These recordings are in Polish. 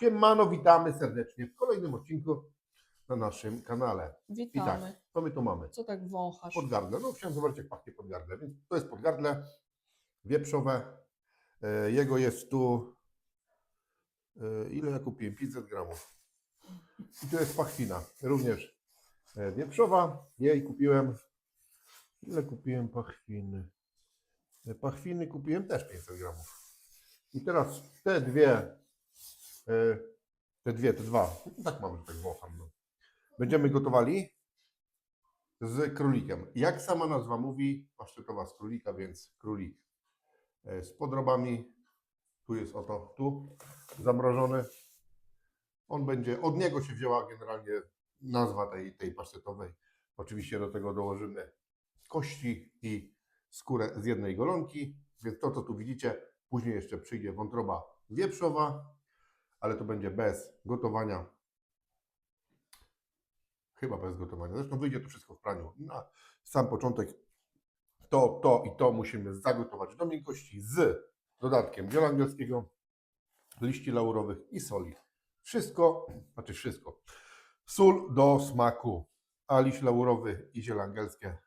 Siemano, witamy serdecznie w kolejnym odcinku na naszym kanale. I tak, Witamy. co my tu mamy? Co tak wąchasz? Podgardle. No chciałem zobaczyć, jak pachnie podgardle. Więc to jest podgardle wieprzowe. E, Jego jest tu, e, ile ja kupiłem? 500 gramów. I to jest pachwina, również e, wieprzowa. Jej kupiłem, ile kupiłem pachwiny? E, Pachwiny kupiłem też 500 gramów. I teraz te dwie, te dwie, te dwa, tak mam, że tak wącham. No. Będziemy gotowali z królikiem. Jak sama nazwa mówi, pasztetowa z królika, więc królik e, z podrobami. Tu jest oto, tu zamrożony. On będzie, od niego się wzięła generalnie nazwa tej, tej pasztetowej. Oczywiście do tego dołożymy kości i skórę z jednej golonki, więc to, co tu widzicie, później jeszcze przyjdzie wątroba wieprzowa, ale to będzie bez gotowania Chyba bez gotowania. Zresztą wyjdzie to wszystko w praniu. Na sam początek to, to i to musimy zagotować do miękkości z dodatkiem zioła angielskiego, liści laurowych i soli. Wszystko, znaczy wszystko. Sól do smaku, a liść laurowy i ziele angielskie,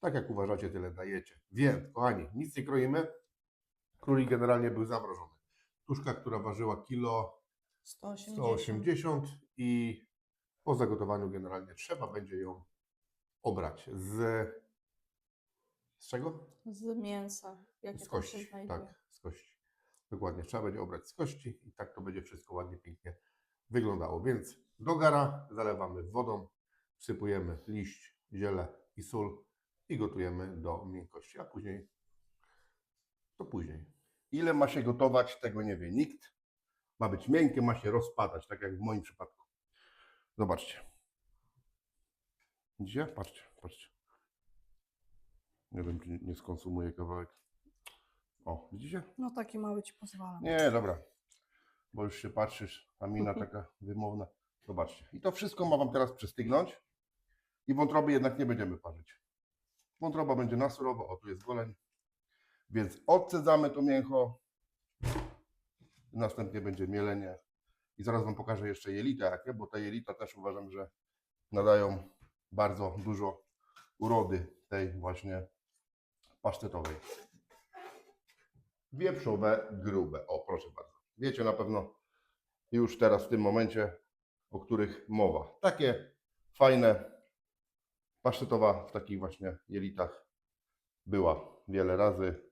tak jak uważacie, tyle dajecie. Więc, kochani, nic nie kroimy. Królik generalnie był zamrożony. Tuszka, która ważyła kilo 180. 180 i po zagotowaniu generalnie trzeba będzie ją obrać z z czego? Z mięsa. Jakie Z kości. Tak, z kości. Dokładnie, trzeba będzie obrać z kości i tak to będzie wszystko ładnie, pięknie wyglądało. Więc do gara zalewamy wodą, wsypujemy liść, ziele i sól i gotujemy do miękkości, a później to później. Ile ma się gotować, tego nie wie nikt. Ma być miękkie, ma się rozpadać, tak jak w moim przypadku. Zobaczcie. Widzicie? Patrzcie, patrzcie. Nie wiem, czy nie skonsumuję kawałek. O, widzicie? No taki mały ci pozwala. Nie, dobra. Bo już się patrzysz, a mina taka wymowna. Zobaczcie. I to wszystko ma Wam teraz przystygnąć. I wątroby jednak nie będziemy parzyć. Wątroba będzie na surowo. O, tu jest goleń. Więc odcedzamy to mięcho. Następnie będzie mielenie. I zaraz Wam pokażę jeszcze jelita jakie, bo te jelita też uważam, że nadają bardzo dużo urody tej właśnie pasztetowej. Wieprzowe, grube. O, proszę bardzo. Wiecie na pewno już teraz w tym momencie, o których mowa. Takie fajne, pasztetowa w takich właśnie jelitach była wiele razy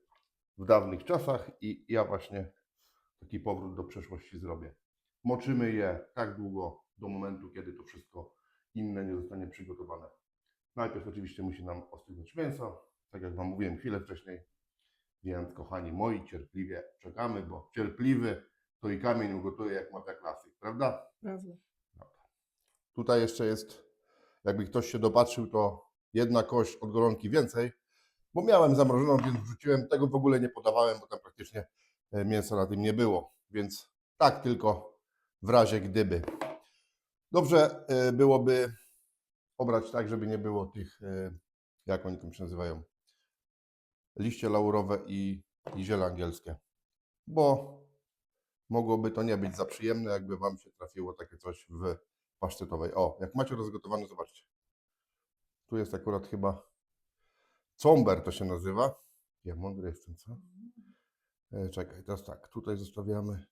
w dawnych czasach i ja właśnie taki powrót do przeszłości zrobię. Moczymy je tak długo do momentu, kiedy to wszystko inne nie zostanie przygotowane. Najpierw oczywiście musi nam ostygnąć mięso, tak jak Wam mówiłem chwilę wcześniej, więc kochani moi, cierpliwie czekamy, bo cierpliwy to i kamień ugotuje, jak mawia klasyk, prawda? Prawda. Tutaj jeszcze jest, jakby ktoś się dopatrzył, to jedna kość od golonki więcej, bo miałem zamrożoną, więc wrzuciłem. Tego w ogóle nie podawałem, bo tam praktycznie e, mięsa na tym nie było. Więc tak tylko w razie gdyby. Dobrze e, byłoby obrać tak, żeby nie było tych, e, jak oni tam się nazywają, liście laurowe i, i ziele angielskie. Bo mogłoby to nie być za przyjemne, jakby Wam się trafiło takie coś w pasztetowej. O, jak macie rozgotowane, zobaczcie. Tu jest akurat chyba comber to się nazywa. Ja mądry jestem, co? E, czekaj, teraz tak, tutaj zostawiamy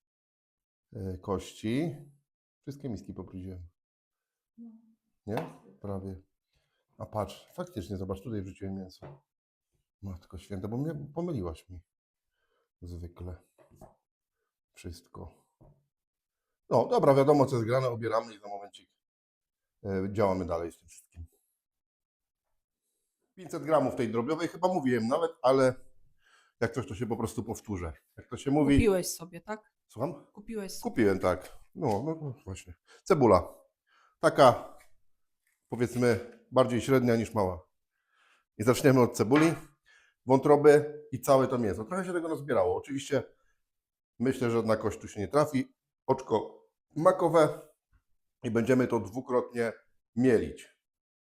e, kości. Wszystkie miski popróciłem. Nie? Prawie. A patrz, faktycznie, zobacz, tutaj wrzuciłem mięso. Matko święta, bo mnie pomyliłaś mi. Zwykle. Wszystko. No, dobra, wiadomo co jest grane, obieramy i za momencik e, działamy dalej z tym wszystkim. 500 gramów tej drobiowej, chyba mówiłem nawet, ale jak coś to się po prostu powtórzę. Jak to się mówi... Kupiłeś sobie, tak? Słucham? Kupiłeś sobie. Kupiłem, tak. No, no, no właśnie. Cebula. Taka, powiedzmy, bardziej średnia niż mała. I zaczniemy od cebuli, wątroby i całe to mięso. Trochę się tego nazbierało. Oczywiście myślę, że żadna kość tu się nie trafi. Oczko makowe i będziemy to dwukrotnie mielić.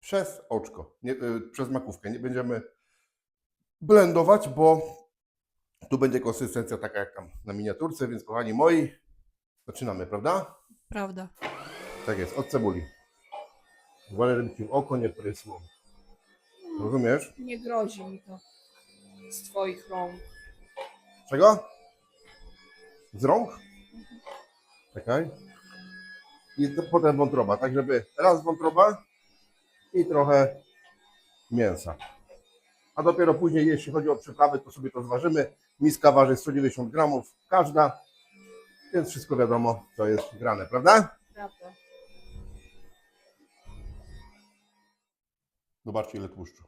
Przez oczko, nie, y, przez makówkę. Nie będziemy blendować, bo tu będzie konsystencja taka jak tam na miniaturce, więc kochani moi, Zaczynamy, prawda? Prawda. Tak jest, od cebuli. Wolę, żeby ci w oko nie prysło. Rozumiesz? Nie grozi mi to z twoich rąk. Czego? Z rąk? Czekaj. I to potem wątroba, tak żeby raz wątroba i trochę mięsa. A dopiero później, jeśli chodzi o przyprawy, to sobie to zważymy. Miska waży 190 gramów każda, więc wszystko wiadomo, co jest grane, prawda? Prawda. Zobaczcie, ile tłuszczu.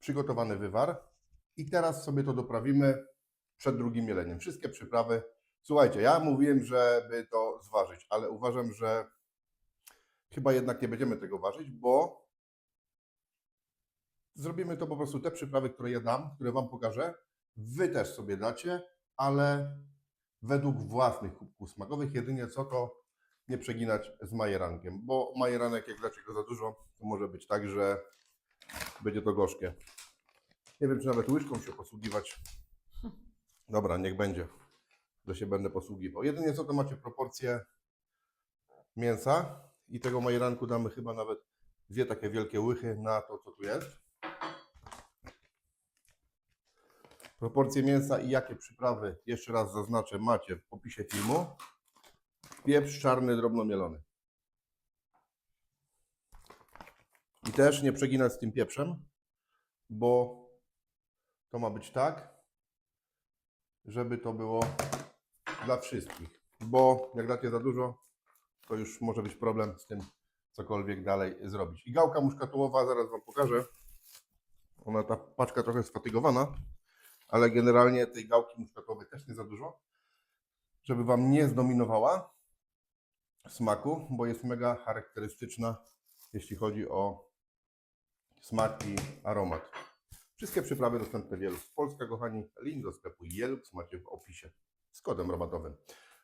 Przygotowany wywar. I teraz sobie to doprawimy przed drugim mieleniem. Wszystkie przyprawy. Słuchajcie, ja mówiłem, żeby to zważyć, ale uważam, że chyba jednak nie będziemy tego ważyć, bo zrobimy to po prostu te przyprawy, które ja dam, które Wam pokażę. Wy też sobie dacie, ale według własnych kubków smakowych. Jedynie co to nie przeginać z majerankiem, bo majeranek, jak dacie go za dużo, to może być tak, że będzie to gorzkie. Nie wiem, czy nawet łyżką się posługiwać. Dobra, niech będzie, że się będę posługiwał. Jedynie co to macie proporcje mięsa i tego majeranku damy chyba nawet dwie takie wielkie łychy na to, co tu jest. Proporcje mięsa i jakie przyprawy, jeszcze raz zaznaczę, macie w opisie filmu. Pieprz czarny, drobno mielony. I też nie przeginać z tym pieprzem, bo to ma być tak, żeby to było dla wszystkich. Bo jak dacie za dużo, to już może być problem z tym, cokolwiek dalej zrobić. I gałka muszkatułowa, zaraz Wam pokażę. Ona, ta paczka trochę sfatygowana, ale generalnie tej gałki muszkatowej też nie za dużo, żeby Wam nie zdominowała smaku, bo jest mega charakterystyczna, jeśli chodzi o smak i aromat. Wszystkie przyprawy dostępne w Jelux Polska, kochani. Link do sklepu Jelux macie w opisie z kodem rabatowym.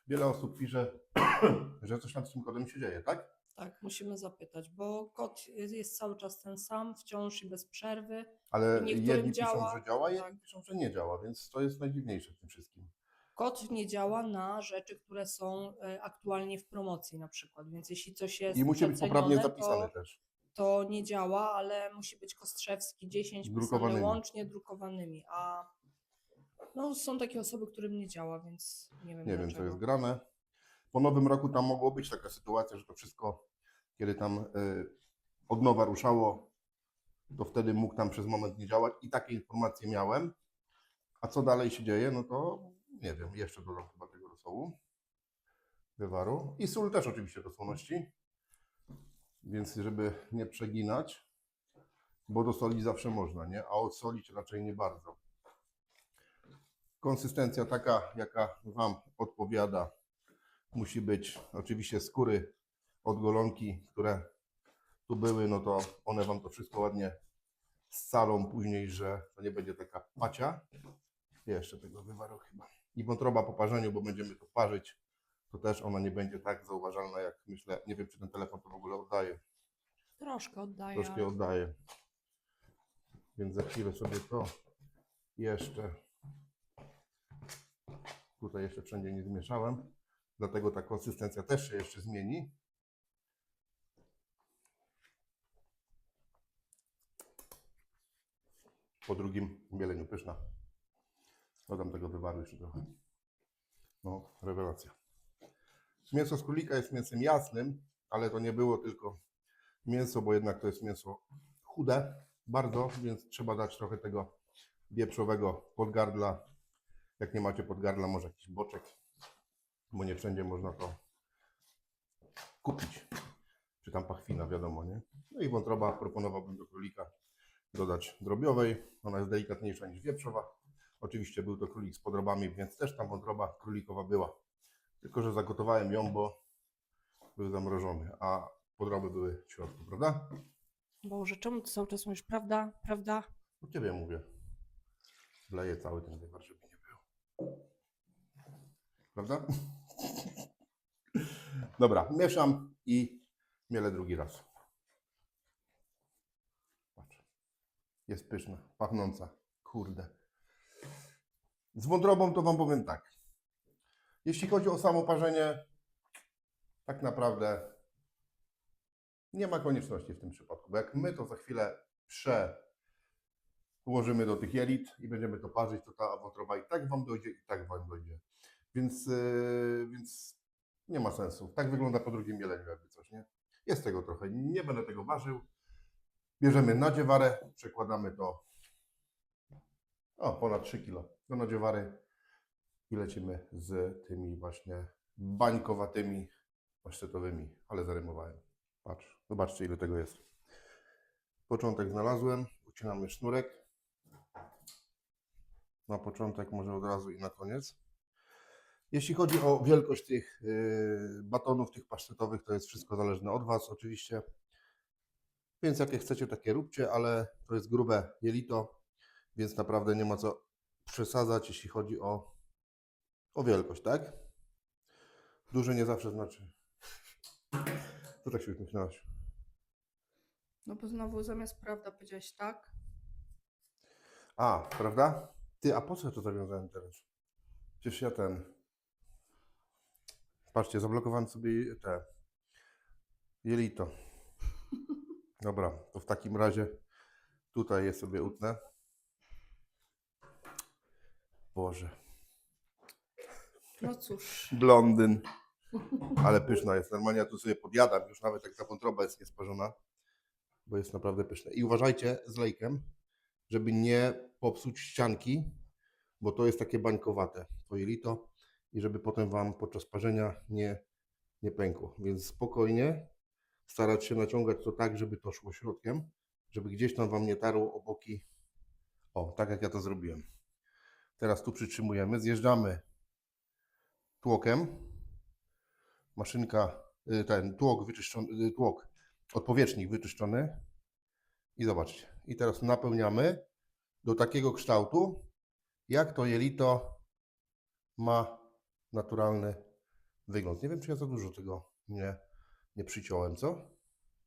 Wiele osób pisze, że coś z tym kodem się dzieje, tak? Tak, musimy zapytać, bo kod jest cały czas ten sam, wciąż i bez przerwy. Ale jedni działa, piszą, że działa, jedni tak. piszą, że nie działa, więc to jest najdziwniejsze w tym wszystkim. Kod nie działa na rzeczy, które są e, aktualnie w promocji na przykład, więc jeśli coś jest I musi być poprawnie zapisane to, też. to nie działa, ale musi być Kostrzewski 10 pisane Drukowanymi. łącznie drukowanymi, a no, są takie osoby, którym nie działa, więc nie wiem Nie wiem, co dlaczego. jest grane. Po nowym roku tam mogło być taka sytuacja, że to wszystko, kiedy tam y, od nowa ruszało, to wtedy mógł tam przez moment nie działać i takie informacje miałem. A co dalej się dzieje, no to nie wiem, jeszcze dodam chyba tego rosołu, wywaru. I sól też oczywiście do słoności, więc żeby nie przeginać, bo do soli zawsze można, nie? A odsolić raczej nie bardzo. Konsystencja taka, jaka Wam odpowiada, musi być oczywiście skóry od golonki, które tu były, no to one Wam to wszystko ładnie scalą później, że to nie będzie taka pacia. Jeszcze tego wywaru chyba. I wątroba po parzeniu, bo będziemy to parzyć, to też ona nie będzie tak zauważalna, jak myślę. Nie wiem, czy ten telefon to w ogóle oddaje. Troszkę oddaję. Troszkę ale- oddaje. Więc za chwilę sobie to jeszcze tutaj jeszcze wszędzie nie zmieszałem. Dlatego ta konsystencja też się jeszcze zmieni. Po drugim mieleniu pyszna. Dodam tego wywaru jeszcze trochę. No, rewelacja. Mięso z królika jest mięsem jasnym, ale to nie było tylko mięso, bo jednak to jest mięso chude bardzo, więc trzeba dać trochę tego wieprzowego podgardla. Jak nie macie podgardla, może jakiś boczek, bo nie wszędzie można to kupić. Czy tam pachwina, wiadomo, nie? No i wątroba proponowałbym do królika dodać drobiowej. Ona jest delikatniejsza niż wieprzowa. Oczywiście był to królik z podrobami, więc też tam wątroba królikowa była. Tylko, że zagotowałem ją, bo był zamrożony, a podroby były w środku, prawda? Boże, czemu ty cały czas mówisz prawda, prawda? Do ciebie mówię. Wleję cały ten wywar, żeby nie było. Prawda? Dobra, mieszam i mielę drugi raz. Patrz. Jest pyszna, pachnąca. Kurde. Z wątrobą to wam powiem tak. Jeśli chodzi o samo parzenie, tak naprawdę nie ma konieczności w tym przypadku, bo jak my to za chwilę przełożymy do tych jelit i będziemy to parzyć, to ta wątroba i tak Wam dojdzie, i tak Wam dojdzie. Więc, yy, więc nie ma sensu. Tak wygląda po drugim jeleniu jakby coś, nie? Jest tego trochę. Nie będę tego ważył. Bierzemy nadziewarę, przekładamy to o, ponad 3 kg do nadziewary i lecimy z tymi właśnie bańkowatymi pasztetowymi, ale zarymowałem. Patrz, zobaczcie ile tego jest. Początek znalazłem, ucinamy sznurek. Na początek może od razu i na koniec. Jeśli chodzi o wielkość tych yy, batonów, tych pasztetowych, to jest wszystko zależne od Was oczywiście. Więc jakie chcecie, takie róbcie, ale to jest grube jelito, więc naprawdę nie ma co przesadzać, jeśli chodzi o, o wielkość, tak? Duże nie zawsze znaczy. To tak się uśmiechnęłaś. No bo znowu zamiast prawda powiedziałeś tak. A, prawda? Ty, a po co ja to zawiązałem teraz? Przecież ja ten. Patrzcie, zablokowałem sobie te jelito. Dobra, to w takim razie tutaj je sobie utnę. Boże. No cóż. Blondyn. Ale pyszna jest. Normalnie ja tu sobie podjadam, już nawet jak ta wątroba jest niesparzona, bo jest naprawdę pyszne. I uważajcie z lejkiem, żeby nie popsuć ścianki, bo to jest takie bańkowate, to jelito i żeby potem Wam podczas parzenia nie, nie pękło. Więc spokojnie starać się naciągać to tak, żeby to szło środkiem, żeby gdzieś tam Wam nie tarło o boki. O, tak jak ja to zrobiłem. Teraz tu przytrzymujemy, zjeżdżamy tłokiem. Maszynka, y, ten tłok wyczyszczony, y, tłok, odpowietrznik wyczyszczony. I zobaczcie. I teraz napełniamy do takiego kształtu, jak to jelito ma naturalny wygląd. Nie wiem, czy ja za dużo tego nie, nie przyciąłem, co?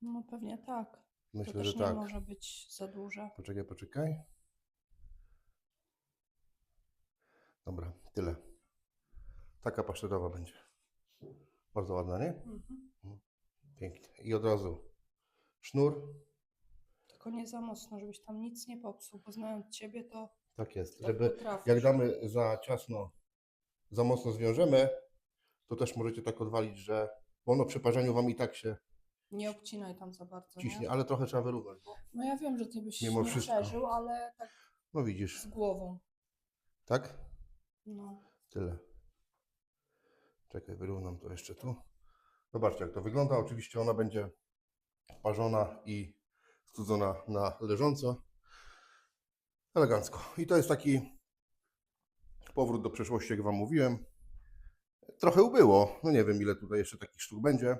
No pewnie tak. To Myślę, też że nie tak. może być za duże. Poczekaj, poczekaj. Dobra, tyle. Taka pasztetowa będzie. Bardzo ładna, nie? Mhm. Pięknie. I od razu sznur. Tylko nie za mocno, żebyś tam nic nie popsuł, bo znając ciebie, to Tak jest. tak Żeby potrafisz. jak damy za ciasno, za mocno zwiążemy, to też możecie tak odwalić, że bo ono przy parzeniu wam i tak się Nie obcinaj tam za bardzo. ciśnie, Nie? ale trochę trzeba wyrównać. Bo, No ja wiem, że ty byś Mimo nie wszystko. przeżył, ale tak no widzisz, z głową. tak? No. Tyle. Czekaj, wyrównam to jeszcze tu. Zobaczcie, jak to wygląda. Oczywiście ona będzie parzona i studzona na leżąco. Elegancko. I to jest taki powrót do przeszłości, jak Wam mówiłem. Trochę ubyło. No nie wiem, ile tutaj jeszcze takich sztuk będzie.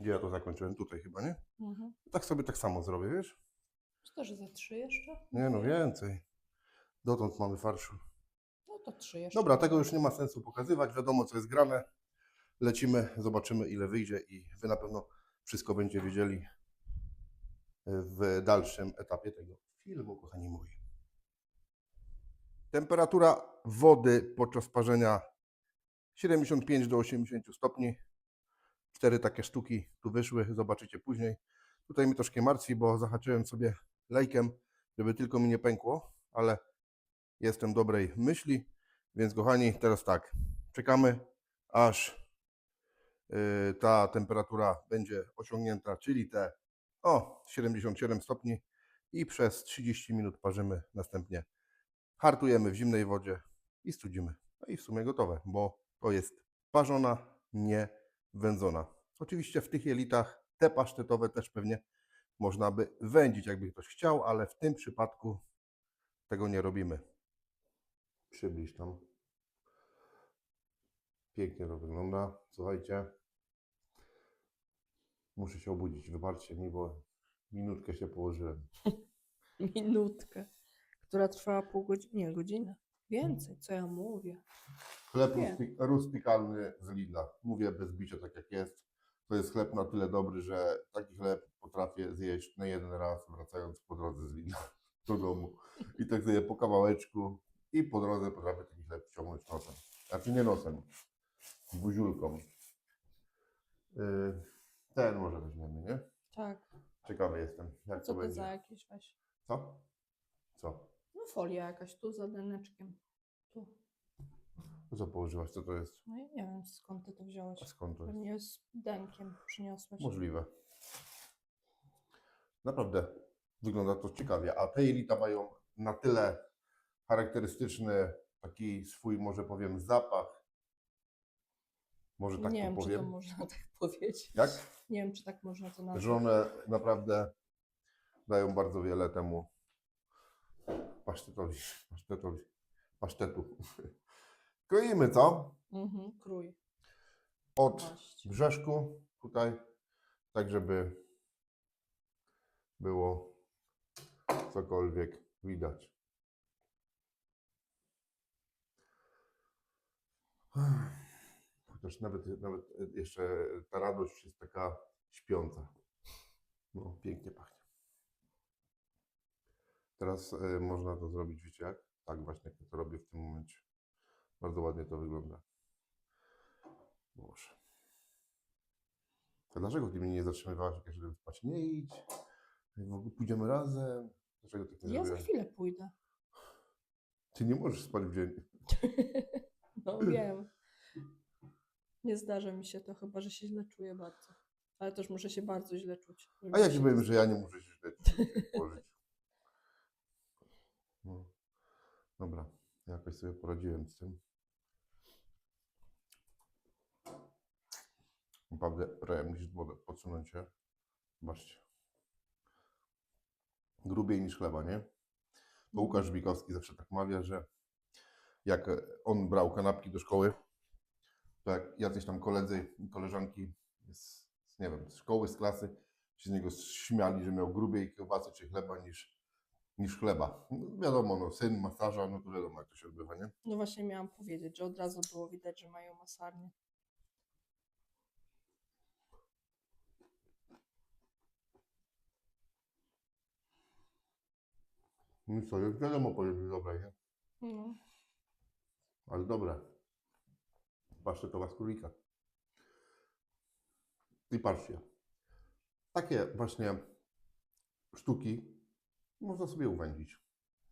Gdzie ja to zakończyłem? Tutaj chyba, nie? Mhm. Tak sobie tak samo zrobię, wiesz? Czy też za trzy jeszcze? Nie, no więcej. Dotąd mamy farszu. No to trzy jeszcze. Dobra, tego już nie ma sensu pokazywać. Wiadomo, co jest grane. Lecimy, zobaczymy, ile wyjdzie, i Wy na pewno wszystko będziecie wiedzieli w dalszym etapie tego filmu, kochani moi. Temperatura wody podczas parzenia 75 do 80 stopni. Cztery takie sztuki tu wyszły, zobaczycie później. Tutaj mi troszkę martwi, bo zahaczyłem sobie lejkiem, żeby tylko mi nie pękło, ale jestem dobrej myśli. Więc kochani, teraz tak, czekamy aż y, ta temperatura będzie osiągnięta, czyli te o 77 stopni i przez 30 minut parzymy następnie. Hartujemy w zimnej wodzie i studzimy. No i w sumie gotowe, bo to jest parzona, nie wędzona. Oczywiście w tych jelitach te pasztetowe też pewnie można by wędzić, jakby ktoś chciał, ale w tym przypadku tego nie robimy. Przybliż tam. Pięknie to wygląda. Słuchajcie. Muszę się obudzić. Wybaczcie mi, bo minutkę się położyłem. Minutkę, która trwała pół godziny, nie, godzinę. Więcej, co ja mówię. Chleb rusty, rustykalny z Lidla. Mówię bez bicia tak jak jest. To jest chleb na tyle dobry, że taki chleb potrafię zjeść na jeden raz, wracając po drodze z Lidla do domu. I tak sobie po kawałeczku i po drodze potrafię taki chleb wciągnąć nosem. Znaczy nie nosem, buziulką. Yy, ten może weźmiemy, nie? Tak. Ciekawy jestem, jak Co to to będzie. za jakieś weź? Co? Co? No folia jakaś tu za deneczkiem. Tu. Co położyłaś? Co to jest? No i nie wiem skąd ty to wziąłeś. A skąd to jest? Pewnie z denkiem przyniosłeś. Możliwe. Naprawdę wygląda to ciekawie. A te jelita mają na tyle charakterystyczny taki swój, może powiem, zapach. Może tak nie to wiem, czy powiem. to można tak powiedzieć. Jak? Nie wiem, czy tak można to nazwać. Że one naprawdę dają bardzo wiele temu pasztetowi, pasztetowi, pasztetu. Kroimy co? Mhm, krój. Od Właśnie. brzeszku tutaj, tak żeby było cokolwiek widać. Chociaż nawet, nawet jeszcze ta radość jest taka śpiąca. No, pięknie pachnie. Teraz y, można to zrobić, wiecie jak? Tak właśnie, jak ja to robię w tym momencie. Bardzo ładnie to wygląda. Boże. A dlaczego ty mnie nie zatrzymywałaś, jak żeby spać? Nie idź. Pójdziemy razem. Dlaczego tak nie Ja za zrobiłaś? chwilę pójdę. Ty nie możesz spać w dzień. No wiem. Nie zdarza mi się to, chyba że się źle czuję bardzo. Ale też muszę się bardzo źle czuć. A ja ci powiem, że ja nie muszę się źle czuć. No. Dobra, jakoś sobie poradziłem z tym. Naprawdę niż wodę podsunąć się. Zobaczcie. Grubiej niż chleba, nie? To Łukasz Żbikowski zawsze tak mawia, że jak on brał kanapki do szkoły, to jak jacyś tam koledzy i koleżanki z, nie wiem, z szkoły, z klasy się z niego śmiali, że miał grubiej kiełbasy czy chleba niż, niż chleba. No, wiadomo, no, syn masaża, no to wiadomo jak to się odbywa, nie? No właśnie miałam powiedzieć, że od razu było widać, że mają masarnię. No i co, wiadomo, powiem, że dobre, nie? No. Ale dobre. Pasztetowa z królika. I patrzcie. Takie właśnie sztuki można sobie uwędzić.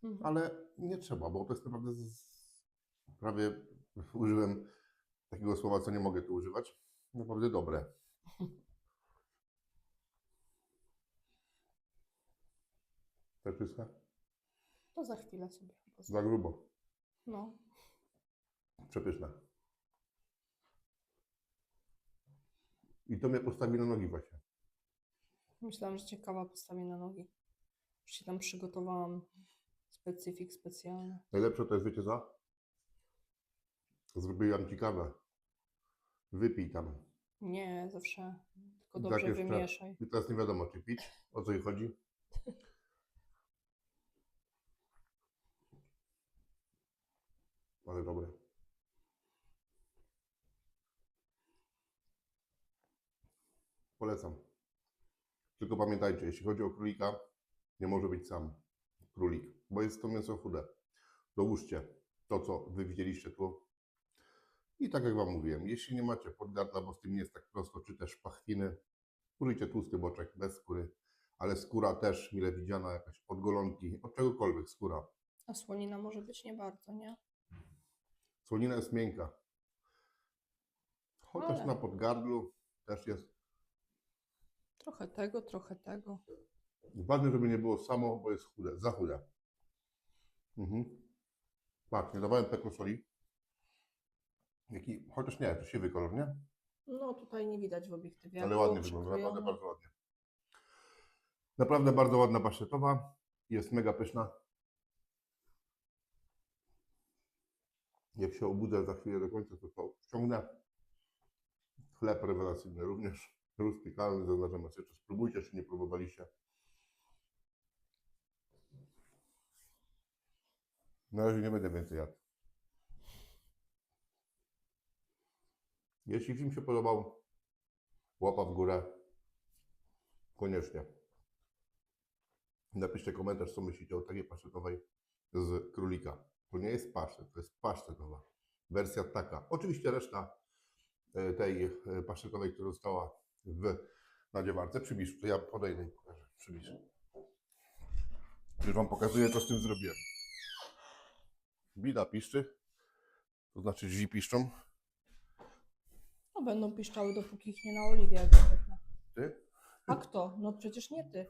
Mhm. ale nie trzeba, bo to jest naprawdę z... prawie użyłem takiego słowa, co nie mogę tu używać. Naprawdę dobre. Teczyska? To za chwilę sobie. Za grubo. No. Przepyszne. I to mnie postawi na nogi właśnie. Myślałam, że ciekawa postawi na nogi. Już się tam przygotowałam. Specyfik specjalny. Najlepsze to jest, wiecie co? Zrobiłam ci kawę. Wypij tam. Nie, zawsze tylko Tak dobrze jeszcze. wymieszaj. I teraz nie wiadomo, czy pić, o co jej chodzi. Ale dobre. Polecam. Tylko pamiętajcie, jeśli chodzi o królika, nie może być sam królik, bo jest to mięso chude. Dołóżcie to, co wy widzieliście tu. I tak jak Wam mówiłem, jeśli nie macie podgardla, bo z tym nie jest tak prosto, czy też pachwiny, użyjcie tłusty boczek bez skóry, ale skóra też mile widziana, jakaś od golonki, od czegokolwiek skóra. A słonina może być nie bardzo, nie? Słonina jest miękka. Chociaż Ale- na podgardlu też jest. Trochę tego, trochę tego. Ważne, żeby nie było samo, bo jest chude, za chude. Mhm. Patrz, nie dawałem peko soli. Jaki, chociaż nie, to siwy kolor, nie? No tutaj nie widać w obiektywie. Ale ładnie wygląda, naprawdę bardzo ładnie. Naprawdę bardzo ładna pasztetowa. Jest mega pyszna. Jak się obudzę za chwilę do końca, to to wciągnę. Chleb rewelacyjny również. Rustykalny, zaznaczam jeszcze. Spróbujcie, czy nie próbowaliście. Na razie nie będę więcej jadł. Jeśli film się podobał, łapa w górę. Koniecznie. Napiszcie komentarz, co myślicie o takiej pasztetowej z królika. To nie jest pasztet, to jest pasztetowa. wersja taka. Oczywiście reszta e, tej e, pasztetowej, która została w nadziewarce, przybliż, to ja podejdę i pokażę, przybliż. Już Wam pokazuję, co z tym zrobiłem. Bida piszczy, to znaczy drzwi piszczą. No będą piszczały, dopóki ich nie jak zwykle. Ty? A kto? No przecież nie ty.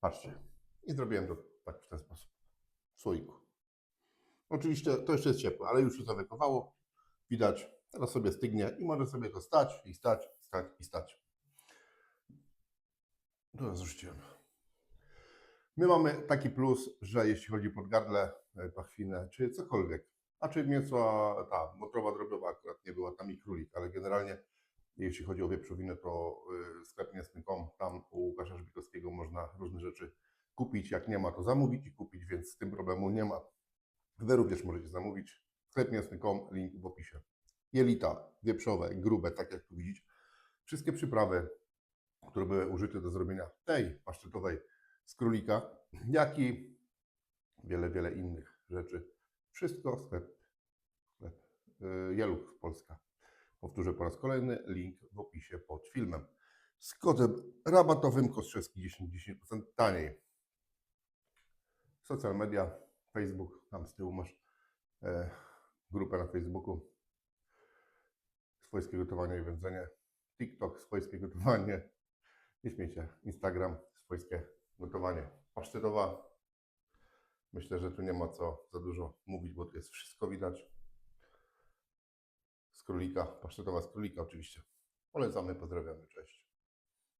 Patrzcie. I zrobiłem to tak w ten sposób. W słoiku. Oczywiście to jeszcze jest ciepłe, ale już się zawykowało. Widać, teraz sobie stygnie i może sobie to stać i stać, stać i stać. Teraz rzuciłem. My mamy taki plus, że jeśli chodzi o podgardle, e, pachwinę, czy cokolwiek, a czy mięso, ta motrowa drobiowa akurat nie była, tam i królik, ale generalnie jeśli chodzi o wieprzowinę, to y, sklep mięsny.com, tam u Łukasza Żbikowskiego można różne rzeczy kupić. Jak nie ma, to zamówić i kupić, więc z tym problemu nie ma. Wy również możecie zamówić. Sklep mięsny.com, link w opisie. Jelita wieprzowe, grube, tak jak tu widzicie. Wszystkie przyprawy, które były użyte do zrobienia tej pasztetowej z królika, jak i wiele, wiele innych rzeczy. Wszystko sklep, sklep y, Jeluch Polska. Powtórzę po raz kolejny, link w opisie pod filmem. Z kodem rabatowym Kostrzewski 10, 10% taniej. Social media, Facebook, tam z tyłu masz e, grupę na Facebooku. Swojskie gotowanie i wędzenie. TikTok, swojskie gotowanie. Nie śmiecie. Instagram, swojskie gotowanie. Pasztetowa. Myślę, że tu nie ma co za dużo mówić, bo tu jest wszystko widać z królika, pasztetowa z królika oczywiście. Polecamy, pozdrawiamy, cześć.